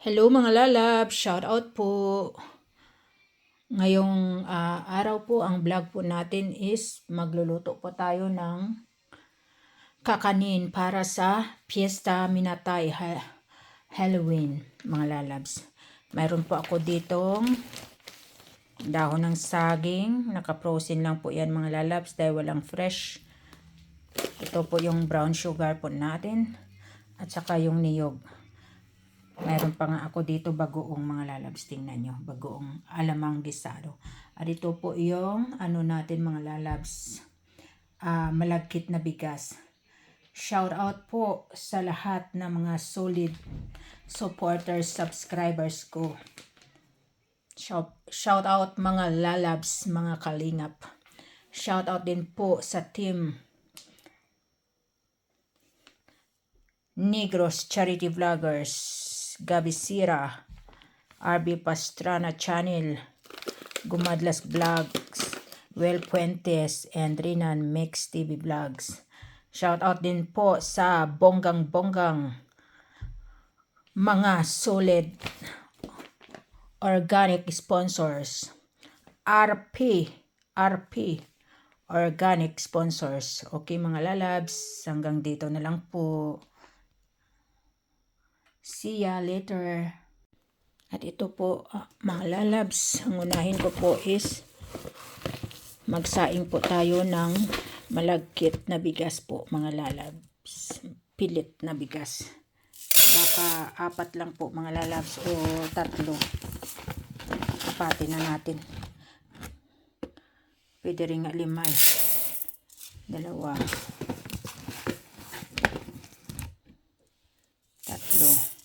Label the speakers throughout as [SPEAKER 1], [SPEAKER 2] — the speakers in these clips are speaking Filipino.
[SPEAKER 1] Hello mga lalab, shout out po. Ngayong ah, araw po ang vlog po natin is magluluto po tayo ng kakanin para sa Fiesta Minatay ha- Halloween mga lalabs. Mayroon po ako ditong dahon ng saging, naka-frozen lang po yan mga lalabs dahil walang fresh. Ito po yung brown sugar po natin at saka yung niyog. Mayroon pa nga ako dito bagoong mga lalabs. Tingnan nyo. Bagoong alamang gisado. At ito po yung ano natin mga lalabs. ah malagkit na bigas. Shout out po sa lahat ng mga solid supporters, subscribers ko. Shout, shout out mga lalabs, mga kalingap. Shout out din po sa team Negros Charity Vloggers, Gabi Sira, RB Pastrana Channel, Gumadlas Vlogs, Well Puentes, and Rinan Mix TV Vlogs. Shout out din po sa bonggang-bonggang mga solid organic sponsors. RP, RP, organic sponsors. Okay mga lalabs, hanggang dito na lang po. See ya later. At ito po, ah, mga lalabs, ang unahin ko po is magsaing po tayo ng malagkit na bigas po, mga lalabs. Pilit na bigas. Baka apat lang po, mga lalabs, o tatlo. Apatin na natin. Pwede rin nga lima eh. Dalawa. Tatlo.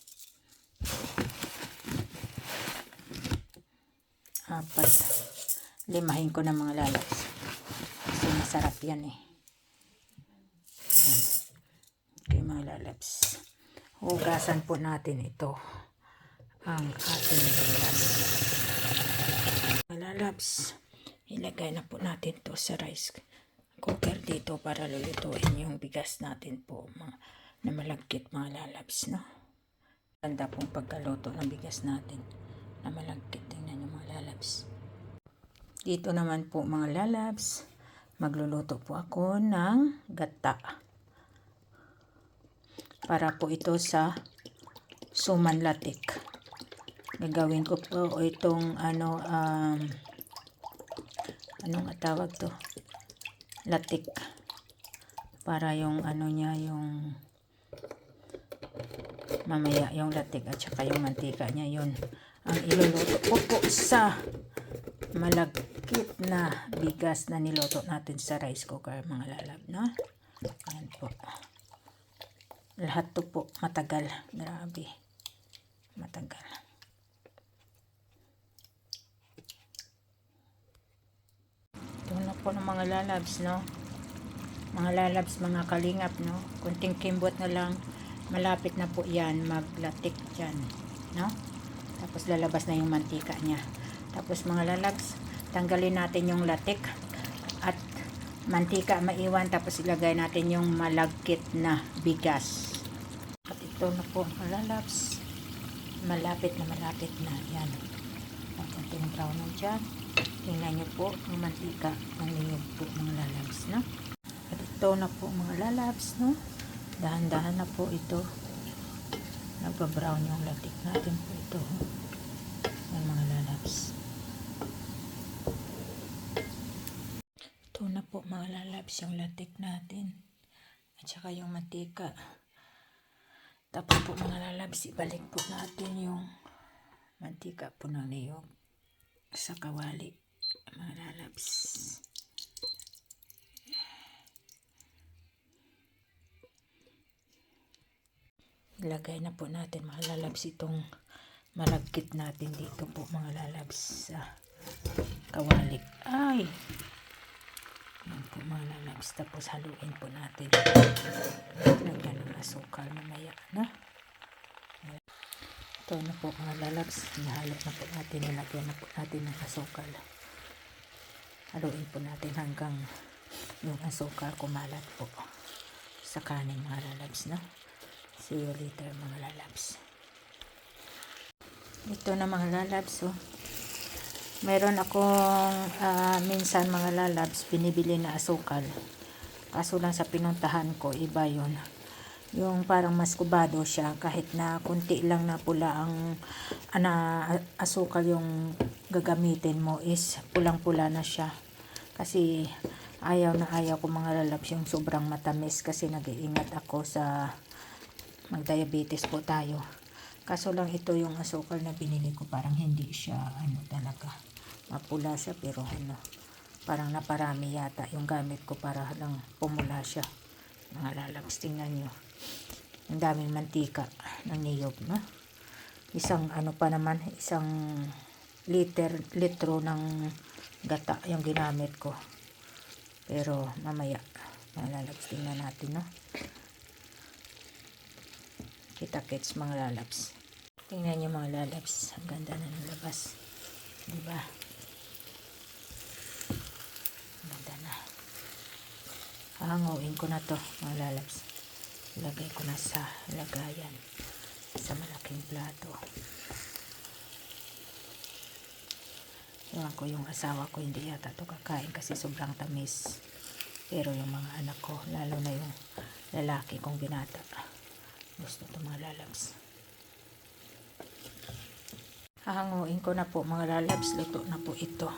[SPEAKER 1] Apat. Limahin ko na mga lalabs. Kasi masarap yan eh. Okay mga lalabs. Hugasan po natin ito. Ang ating. Mga lalabs. Ilagay na po natin to sa rice cooker dito para lulutuin yung bigas natin po mga, na malagkit mga lalabs no. Ganda pong pagkaluto ng bigas natin na malagkit. Tingnan yung mga lalabs. Dito naman po mga lalabs, magluluto po ako ng gata. Para po ito sa suman latik. Gagawin ko po itong ano, um, anong tawag to? Latik. Para yung ano niya, yung mamaya yung latik at saka yung mantika niya yun ang iluluto ko po sa malagkit na bigas na niluto natin sa rice cooker mga lalab no? Ayan po. Lahat to po matagal. Grabe. Matagal. Ito na po ng mga lalabs no? Mga lalabs mga kalingap no? Kunting kimbot na lang. Malapit na po yan maglatik dyan no tapos lalabas na yung mantika niya. Tapos mga lalabs tanggalin natin yung latik at mantika maiwan. Tapos ilagay natin yung malagkit na bigas. At ito na po mga lalabs. Malapit na malapit na. Yan. Ang konting brown na dyan. Tingnan nyo po yung mantika ng niyog po mga lalabs no? At ito na po mga lalabs no? Dahan-dahan na po ito. Nagpa-brown yung latik natin po ito lalabs ito na po mga lalabs yung latik natin. At saka yung mantika tapos po mga lalabs ibalik po natin yung mantika po ng niyog sa kawali mga lalabs. Ilagay na po natin mga lalabs itong malagkit natin dito po mga lalabs sa kawali. Ay! Yan po mga lalabs tapos haluin po natin. Lagyan ng asukal mamaya na ito na po mga lalabs. Nahalo na po natin nilagyan na po natin ng asukal haluin po natin hanggang yung asukal kumalat po sa kanin mga lalabs no? See you later mga lalabs. Ito na mga lalabs, oh. Meron akong ah, minsan mga lalabs binibili na asukal. Kaso lang sa pinuntahan ko, iba yun. Yung parang mas kubado siya kahit na kunti lang na pula ang ana, asukal yung gagamitin mo is pulang-pula na siya. Kasi ayaw na ayaw ko mga lalabs yung sobrang matamis kasi nag-iingat ako sa mag-diabetes po tayo. Kaso lang ito yung asukal na binili ko parang hindi siya ano talaga mapula siya pero ano parang naparami yata yung gamit ko para lang pumula siya. Mga lalabs tingnan nyo. Ang daming mantika ng niyog no? Isang ano pa naman isang liter litro ng gata yung ginamit ko. Pero mamaya mga lalabs tingnan natin no kita kits mga lalabs tingnan nyo mga lalabs ang ganda na ng labas. Diba? Ganda na. Hanguin ko na to mga lalabs lagay ko na sa lagayan sa malaking plato. Ewan ko yung asawa ko hindi yata to kakain kasi sobrang tamis. Pero yung mga anak ko lalo na yung lalaki kong binata gusto to mga lalabs hahanguin ko na po mga lalabs. Luto na po ito.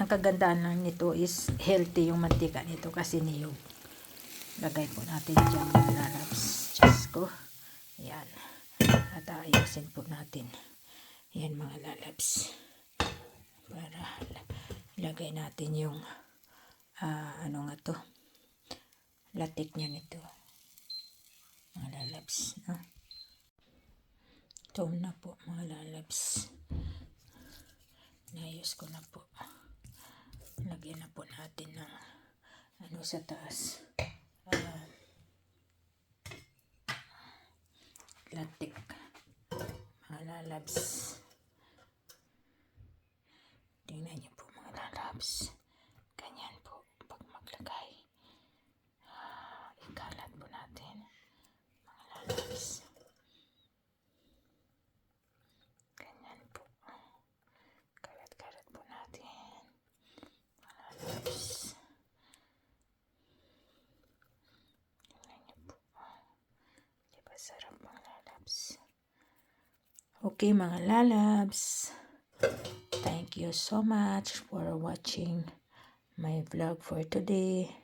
[SPEAKER 1] Ang kagandahan lang nito is healthy yung mantika nito kasi niyog. Lagay po natin dyan mga lalabs. Diyos ko. Yan at ayusin po natin. Yan mga lalabs. Para lagay natin yung ah, ano nga to? Latik niya nito mga lalabs no? ito na po mga lalabs Inayos ko na po. Lagyan na po natin ng ano sa taas. Ah, latik. Mga lalabs. Tingnan niyo po mga lalabs. Ganyan po pag maglagay. Ah, ikalat po natin. Mga lalabs. Ganyan po. Kalat-kalat po natin. Lalabs. Tingnan niyo po. Diba sarap mga lalabs? Okay mga lalabs. Thank you so much for watching my vlog for today.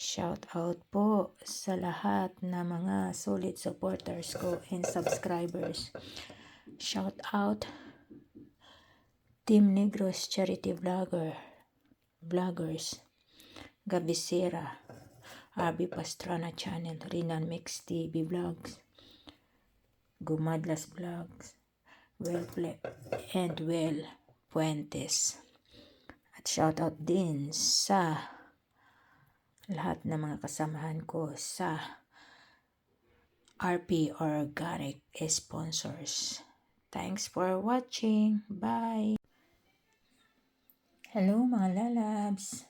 [SPEAKER 1] Shout out po sa lahat na mga solid supporters ko and subscribers. Shout out Team Negros Charity Vlogger, Vloggers, Gabisera, Abi Pastrana Channel, Rinan Mix TV Vlogs, Gumadlas Vlogs, Well Ple- and Well Puentes. At shout out din sa lahat ng mga kasamahan ko sa RP Organic sponsors. Thanks for watching. Bye. Hello mga lalabs.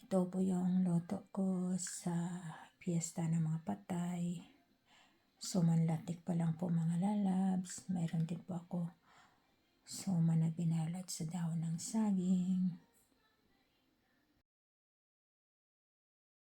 [SPEAKER 1] Ito po yung loto ko sa piyesta ng mga patay. Sumanlatik pa lang po mga lalabs. Mayroon din po ako suma na binalot sa dahon ng saging.